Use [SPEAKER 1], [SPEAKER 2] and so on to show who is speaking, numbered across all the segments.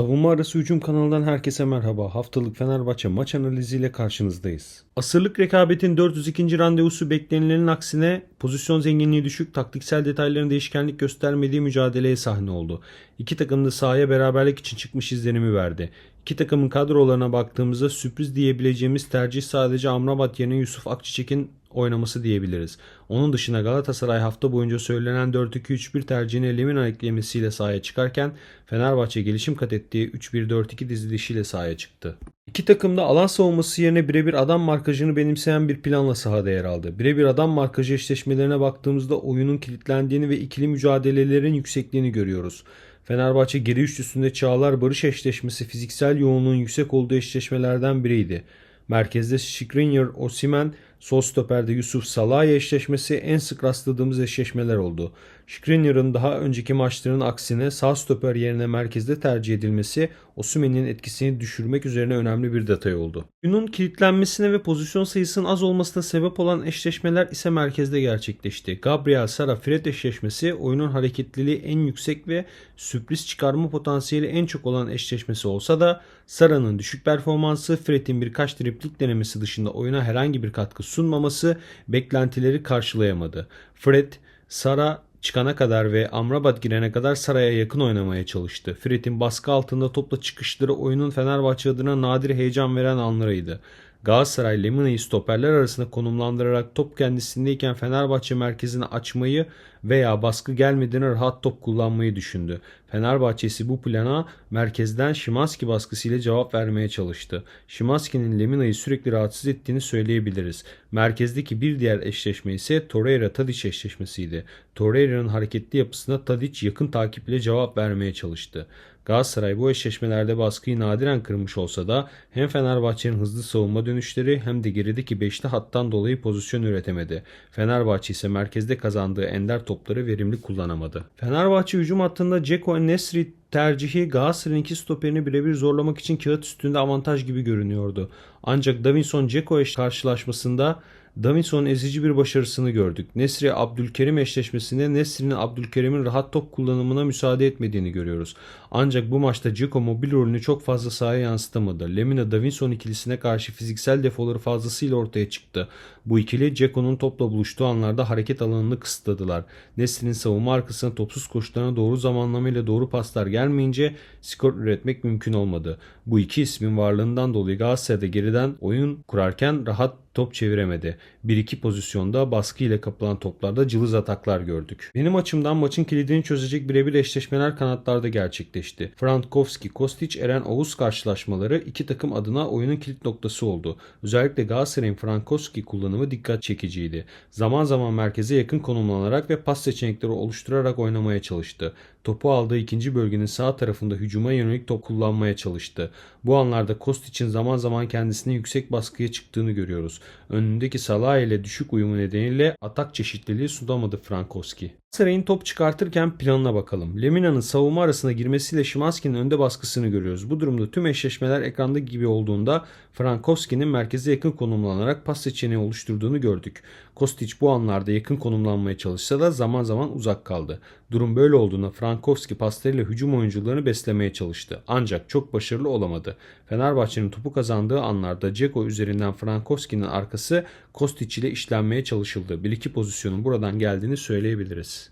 [SPEAKER 1] Savunma arası hücum kanalından herkese merhaba. Haftalık Fenerbahçe maç analiziyle karşınızdayız. Asırlık rekabetin 402. randevusu beklenilenin aksine pozisyon zenginliği düşük, taktiksel detayların değişkenlik göstermediği mücadeleye sahne oldu. İki takım da sahaya beraberlik için çıkmış izlenimi verdi. İki takımın kadrolarına baktığımızda sürpriz diyebileceğimiz tercih sadece Amrabat yerine Yusuf Akçiçek'in oynaması diyebiliriz. Onun dışında Galatasaray hafta boyunca söylenen 4-2-3-1 tercihine Lemina eklemesiyle sahaya çıkarken Fenerbahçe gelişim kat ettiği 3-1-4-2 dizilişiyle sahaya çıktı. İki takım da alan savunması yerine birebir adam markajını benimseyen bir planla sahada yer aldı. Birebir adam markajı eşleşmelerine baktığımızda oyunun kilitlendiğini ve ikili mücadelelerin yüksekliğini görüyoruz. Fenerbahçe geri üçlüsünde Çağlar Barış eşleşmesi fiziksel yoğunluğun yüksek olduğu eşleşmelerden biriydi. Merkezde Skriniar, Osimen, sol stoperde Yusuf Salah eşleşmesi en sık rastladığımız eşleşmeler oldu. Skriniar'ın daha önceki maçların aksine sağ stoper yerine merkezde tercih edilmesi Osimhen'in etkisini düşürmek üzerine önemli bir detay oldu. Oyunun kilitlenmesine ve pozisyon sayısının az olmasına sebep olan eşleşmeler ise merkezde gerçekleşti. Gabriel Sara Fred eşleşmesi oyunun hareketliliği en yüksek ve sürpriz çıkarma potansiyeli en çok olan eşleşmesi olsa da Sara'nın düşük performansı, Fred'in birkaç triplik denemesi dışında oyuna herhangi bir katkı sunmaması beklentileri karşılayamadı. Fred, Sara çıkana kadar ve Amrabat girene kadar Saray'a yakın oynamaya çalıştı. Fred'in baskı altında topla çıkışları oyunun Fenerbahçe adına nadir heyecan veren anlarıydı. Galatasaray Lemina'yı stoperler arasında konumlandırarak top kendisindeyken Fenerbahçe merkezini açmayı veya baskı gelmeden rahat top kullanmayı düşündü. Fenerbahçe ise bu plana merkezden Şimanski baskısıyla cevap vermeye çalıştı. Şimanski'nin Lemina'yı sürekli rahatsız ettiğini söyleyebiliriz. Merkezdeki bir diğer eşleşme ise Torreira-Tadic eşleşmesiydi. Torreira'nın hareketli yapısına Tadic yakın takip ile cevap vermeye çalıştı. Galatasaray bu eşleşmelerde baskıyı nadiren kırmış olsa da hem Fenerbahçe'nin hızlı savunma dönüşleri hem de gerideki beşli hattan dolayı pozisyon üretemedi. Fenerbahçe ise merkezde kazandığı ender topları verimli kullanamadı. Fenerbahçe hücum hattında Ceko Nesri tercihi Galatasaray'ın iki stoperini birebir zorlamak için kağıt üstünde avantaj gibi görünüyordu. Ancak Davinson Ceko karşılaşmasında Davinson'un ezici bir başarısını gördük. Nesri Abdülkerim eşleşmesinde Nesri'nin Abdülkerim'in rahat top kullanımına müsaade etmediğini görüyoruz. Ancak bu maçta Ceko mobil rolünü çok fazla sahaya yansıtamadı. Lemina Davinson ikilisine karşı fiziksel defoları fazlasıyla ortaya çıktı. Bu ikili Ceko'nun topla buluştuğu anlarda hareket alanını kısıtladılar. Nesri'nin savunma arkasına topsuz koşularına doğru zamanlamayla doğru paslar gelmeyince skor üretmek mümkün olmadı. Bu iki ismin varlığından dolayı Galatasaray'da geriden oyun kurarken rahat top çeviremedi. Bir iki pozisyonda baskı ile kapılan toplarda cılız ataklar gördük. Benim açımdan maçın kilidini çözecek birebir eşleşmeler kanatlarda gerçekleşti. Frankowski, Kostic, Eren Oğuz karşılaşmaları iki takım adına oyunun kilit noktası oldu. Özellikle Galatasaray'ın Frankowski kullanımı dikkat çekiciydi. Zaman zaman merkeze yakın konumlanarak ve pas seçenekleri oluşturarak oynamaya çalıştı. Topu aldığı ikinci bölgenin sağ tarafında hücuma yönelik top kullanmaya çalıştı. Bu anlarda Kostic'in zaman zaman kendisine yüksek baskıya çıktığını görüyoruz. Önündeki Salah ile düşük uyumu nedeniyle atak çeşitliliği sunamadı Frankowski. Saray'ın top çıkartırken planına bakalım. Lemina'nın savunma arasına girmesiyle Şimanski'nin önde baskısını görüyoruz. Bu durumda tüm eşleşmeler ekranda gibi olduğunda Frankowski'nin merkeze yakın konumlanarak pas seçeneği oluşturduğunu gördük. Kostic bu anlarda yakın konumlanmaya çalışsa da zaman zaman uzak kaldı. Durum böyle olduğunda Frankowski paslarıyla hücum oyuncularını beslemeye çalıştı. Ancak çok başarılı olamadı. Fenerbahçe'nin topu kazandığı anlarda Ceko üzerinden Frankowski'nin arkası Kostic ile işlenmeye çalışıldı. Bir iki pozisyonun buradan geldiğini söyleyebiliriz.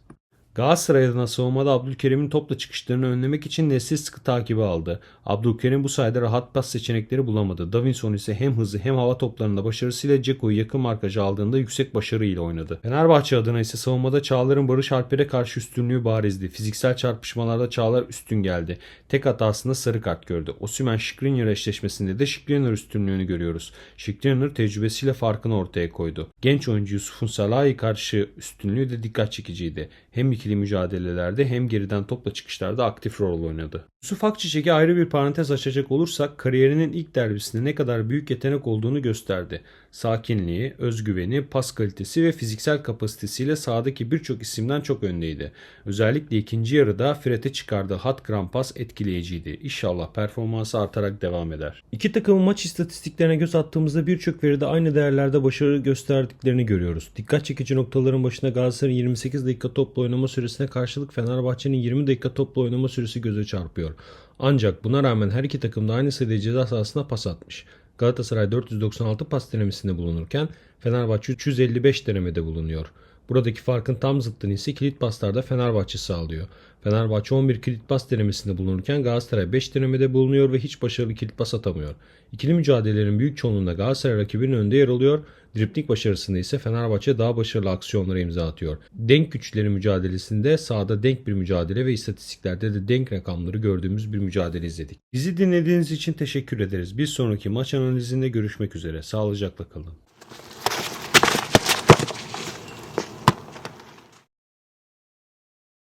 [SPEAKER 1] Galatasaray adına savunmada Abdülkerim'in topla çıkışlarını önlemek için Nesli sıkı takibi aldı. Abdülkerim bu sayede rahat pas seçenekleri bulamadı. Davinson ise hem hızlı hem hava toplarında başarısıyla Ceko'yu yakın markaja aldığında yüksek başarıyla oynadı. Fenerbahçe adına ise savunmada Çağlar'ın Barış Alper'e karşı üstünlüğü barizdi. Fiziksel çarpışmalarda Çağlar üstün geldi. Tek hatasında sarı kart gördü. Osimhen Skriniar eşleşmesinde de Skriniar üstünlüğünü görüyoruz. Skriniar tecrübesiyle farkını ortaya koydu. Genç oyuncu Yusuf'un Salah'a karşı üstünlüğü de dikkat çekiciydi. Hem ikili mücadelelerde hem geriden topla çıkışlarda aktif rol oynadı. Yusuf Akçiçek'e ayrı bir parantez açacak olursak kariyerinin ilk derbisinde ne kadar büyük yetenek olduğunu gösterdi. Sakinliği, özgüveni, pas kalitesi ve fiziksel kapasitesiyle sahadaki birçok isimden çok öndeydi. Özellikle ikinci yarıda Fred'e çıkardığı hat kram pas etkileyiciydi. İnşallah performansı artarak devam eder. İki takımın maç istatistiklerine göz attığımızda birçok veride aynı değerlerde başarı gösterdiklerini görüyoruz. Dikkat çekici noktaların başında Galatasaray'ın 28 dakika topla oynama süresine karşılık Fenerbahçe'nin 20 dakika topla oynama süresi göze çarpıyor. Ancak buna rağmen her iki takım da aynı sayıda ceza sahasına pas atmış. Galatasaray 496 pas denemesinde bulunurken Fenerbahçe 355 denemede bulunuyor. Buradaki farkın tam zıttını ise kilit paslarda Fenerbahçe sağlıyor. Fenerbahçe 11 kilit pas denemesinde bulunurken Galatasaray 5 denemede bulunuyor ve hiç başarılı kilit pas atamıyor. İkili mücadelelerin büyük çoğunluğunda Galatasaray rakibinin önde yer alıyor. Dripling başarısında ise Fenerbahçe daha başarılı aksiyonlara imza atıyor. Denk güçleri mücadelesinde sahada denk bir mücadele ve istatistiklerde de denk rakamları gördüğümüz bir mücadele izledik. Bizi dinlediğiniz için teşekkür ederiz. Bir sonraki maç analizinde görüşmek üzere. Sağlıcakla kalın.